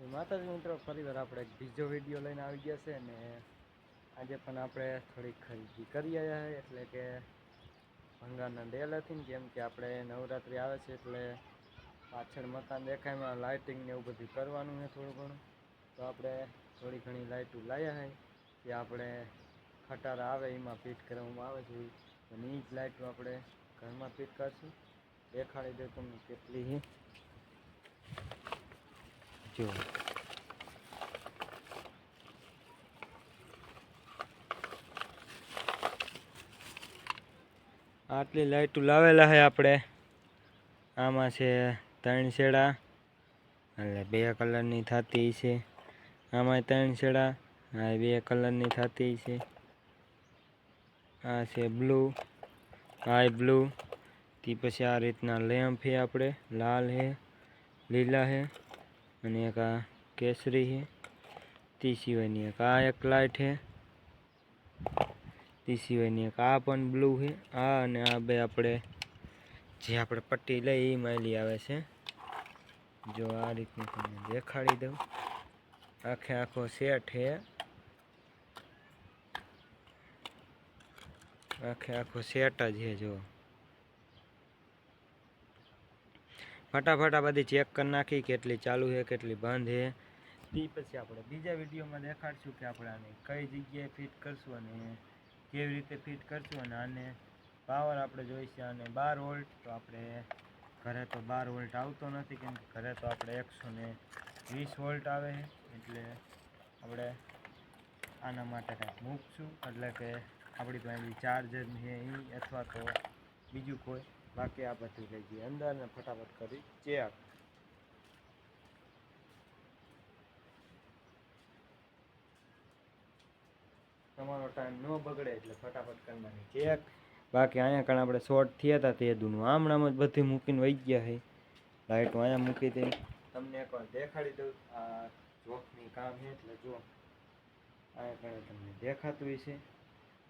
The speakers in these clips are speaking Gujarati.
માતાજી મિત્રો ફરીવાર આપણે બીજો વીડિયો લઈને આવી ગયા છે ને આજે પણ આપણે થોડીક ખરીદી કરી આવ્યા એટલે કે ભંગારના ડેલ ને કેમ કે આપણે નવરાત્રિ આવે છે એટલે પાછળ મકાન દેખાયમાં લાઇટિંગ ને એવું બધું કરવાનું છે થોડું ઘણું. તો આપણે થોડી ઘણી લાઇટો લાવ્યા છે કે આપણે ખટારા આવે એમાં ફિટ કરવામાં આવે છે. અને એ જ લાઇટો આપણે ઘરમાં ફિટ કરશું. દેખાડી દઉં તમને કેટલી જો આટલી લાઈટો લાવેલા છે આપણે. આમાં છે ત્રણ શેડા, એટલે બે કલરની થતી છે. આમાં ત્રણ શેડા, આ બે કલરની થતી છે. આ છે બ્લુ, આ બ્લુ. તે પછી આ રીતના લેમ્પ છે આપણે, લાલ છે લીલા છે અને એક આ કેસરી છે તે સિવાયની એક આ એક લાઇટ છે તે સિવાયની એક આ પણ બ્લુ છે આ અને આ બે આપણે જે આપણે પટ્ટી લઈ એ માયલી આવે છે જો આ રીતનું તમને દેખાડી દઉં આખે આખો સેટ છે આખે આખો સેટ જ છે જો ફટાફટ આ બધી ચેક કરી નાખી કેટલી ચાલુ છે, કેટલી બંધ છે. તે પછી આપણે બીજા વિડીયોમાં દેખાડશું કે આપણે આને કઈ જગ્યાએ ફિટ કરશું અને કેવી રીતે ફિટ કરશું અને આને પાવર આપણે જોઈશે અને બાર વોલ્ટ તો આપણે ઘરે તો બાર વોલ્ટ આવતો નથી કેમ કે ઘરે તો આપણે એકસો ને વીસ વોલ્ટ આવે એટલે આપણે આના માટે કંઈક મૂકશું. એટલે કે આપણી પાસે ચાર્જર છે એ અથવા તો બીજું કોઈ બાકી આ બધું લઈ જઈએ. અંદર ને ફટાફટ કરી ચેક. તમારો ટાઈમ ન બગડે એટલે ફટાફટ કરવાની ચેક. બાકી અહીંયા કારણ આપણે શોર્ટ થયા હતા તે દૂનું. આમણામ જ બધી મૂકીને વહી ગયા છે. લાઇટો અહીંયા મૂકી દઈ તમને એકવાર દેખાડી દઉં. આ જોખની કામ છે એટલે જો અહીંયા તમને દેખાતું હશે.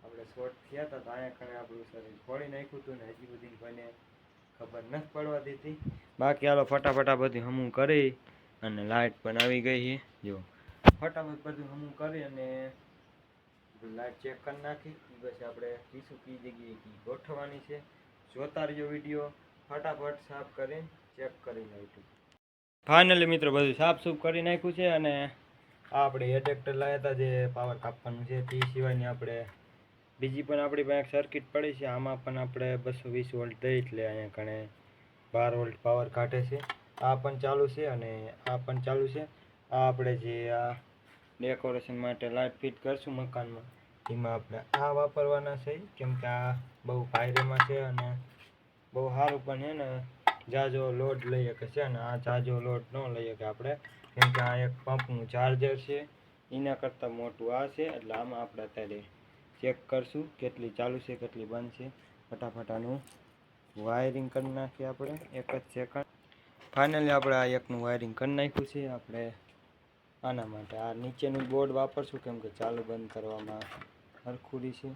આપણે શોર્ટ થયા હતા તો અહીંયા કણે આપણું શરીર ખોળી નાખ્યું હતું ને હજી બધી કોઈને ખબર નથી પડવા દીધી. બાકી હાલો ફટાફટ બધું હમું કરી અને લાઇટ પણ આવી ગઈ છે. જો, ફટાફટ બધું હમું કરી અને લાઇટ ચેક કરી નાખી. પછી આપણે કીશું કઈ જગ્યાએ કી ગોઠવવાની છે. જોતા રહ્યો વીડિયો. ફટાફટ સાફ કરીને ચેક કરી નાખ્યું. ફાઇનલી મિત્રો, બધું સાફ સૂફ કરી નાખ્યું છે અને આપણે એડેપ્ટર લાવ્યા હતા જે પાવર કાપવાનું છે, તે સિવાયની આપણે બીજી પણ આપણી પાસે સર્કિટ પડી છે. આમાં પણ આપણે બસો વીસ વોલ્ટ દઈ એટલે અહીંયા કણે બાર વોલ્ટ પાવર કાઢે છે. આ પણ ચાલુ છે અને આ પણ ચાલુ છે. આ આપણે જે આ ડેકોરેશન માટે લાઇટ ફિટ કરશું મકાનમાં, એમાં આપણે આ વાપરવાના છે. કેમ કે આ બહુ ફાયદામાં છે અને બહુ સારું પણ છે ને, જાજો લોડ લઈ શકે છે અને આ જાજો લોડ ન લઈ શકે આપણે. કેમ કે આ એક પંપનું ચાર્જર છે. એના કરતાં મોટું આ છે. એટલે આમાં આપણે અત્યારે ચેક કરશું કેટલી ચાલુ છે, કેટલી બંધ છે. ફટાફટ આનું વાયરિંગ કરી નાખીએ આપણે, એક જ સેકન્ડ ફાઇનલી આપણે આ એકનું વાયરિંગ કરી નાખ્યું છે. આપણે આના માટે આ નીચેનું બોર્ડ વાપરશું, કેમ કે ચાલુ બંધ કરવામાં હરખુરી છે.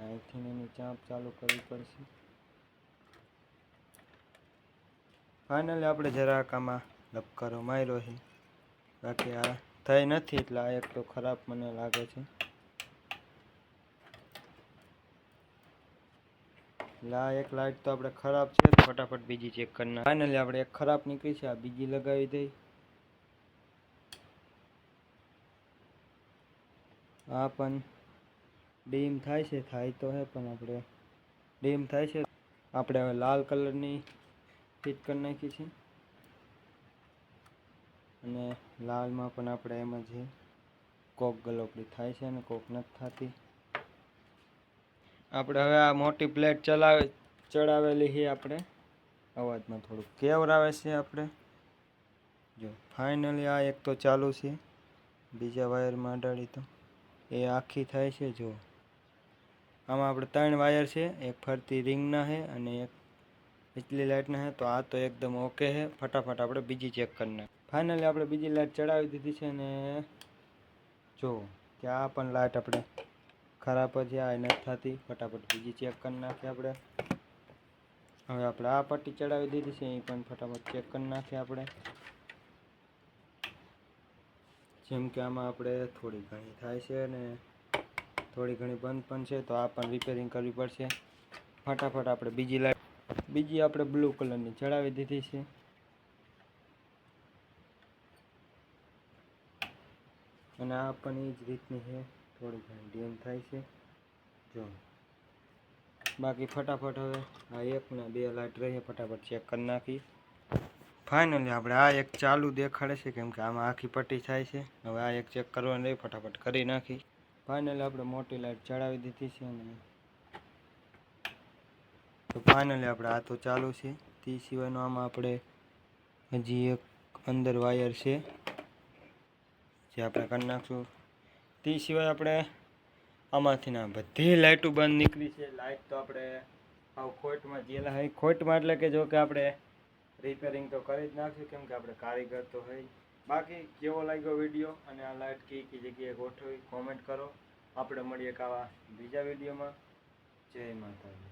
અહીંથી એની ચાંપ ચાલુ કરવી પડશે. ફાઇનલી આપણે જરાક આમાં લપકારો માર્યો છે. બાકી આ થઈ નથી એટલે આ એક તો ખરાબ મને લાગે છે. એટલે એક લાઇટ તો આપણે ખરાબ છે ફટાફટ બીજી ચેક કરી નાખ ફાઇનલી આપણે એક ખરાબ નીકળી છે, આ બીજી લગાવી દઈ. આ પણ ડીમ થાય છે, થાય તો હે પણ આપણે ડીમ થાય છે. આપણે હવે લાલ કલરની ફિટ કરી નાખી છે. અને લાલમાં પણ આપણે એમ જ કોક ગલોકડી થાય છે અને કોક નથી થતી. આપણે હવે આ મોટી પ્લેટ ચલાવે, ચડાવેલી છે આપણે. અવાજમાં થોડુંક કેવર આવે છે આપણે. જો ફાઇનલી આ એક તો ચાલુ છે. બીજા વાયરમાં અડાડી તો. એ આખી થાય છે જો આમાં આપણે ત્રણ વાયર છે, એક ફરતી રિંગના છે અને એક બીજલી લાઇટના છે તો આ તો એકદમ ઓકે છે ફટાફટ આપણે બીજી ચેક કરી નાખ ફાઇનલી આપણે બીજી લાઇટ ચડાવી દીધી છે ને જો કે આ પણ લાઇટ આપણે ખરાબ જ આ નથી થતી. ફટાફટ બીજી ચેક કરી નાખીએ આપણે. હવે આપણે આ પટ્ટી ચડાવી દીધી છે એ પણ ફટાફટ ચેક કરી નાખીએ આપણે. જેમ કે આમાં આપણે થોડી ઘણી થાય છે અને થોડી ઘણી બંધ પણ છે, તો આ પણ રિપેરિંગ કરવી પડશે. ફટાફટ આપણે બીજી લાઈટ બીજી આપણે બ્લુ કલરની ચડાવી દીધી છે. અને આ પણ એ જ રીતની છે. થોડી ઘણી ડેમ થાય છે. જો. બાકી ફટાફટ હવે આ એક ને બે લાઈટ રહીએ ફટાફટ ચેક કરી નાખી. ફાઇનલી આપણે આ એક ચાલુ દેખાડે છે, કેમ કે આમાં આખી પટ્ટી થાય છે. હવે આ એક ચેક કરવાની રહી ફટાફટ કરી નાખી. ફાઇનલી આપણે મોટી લાઈટ ચડાવી દીધી છે અને તો ફાઇનલી આપણે આ તો ચાલુ છે. તે સિવાયનો આમાં આપણે હજી એક અંદર વાયર છે. જે આપણે કરી નાખશું. તે સિવાય આપણે આમાંથી ના બધી લાઇટો બંધ નીકળી છે. લાઇટ તો આપણે આવ ખોટમાં જેલા હોય. ખોટમાં એટલે કે જો કે આપણે રિપેરિંગ તો કરી જ નાખ્યું કેમ કે આપણે કારીગર તો હોય. બાકી કેવો લાગ્યો વીડિયો અને આ લાઇટ કઈ કઈ જગ્યાએ ગોઠવી? કોમેન્ટ કરો. આપણે મળીએ એક આવા બીજા વિડીયોમાં. જય માતાજી.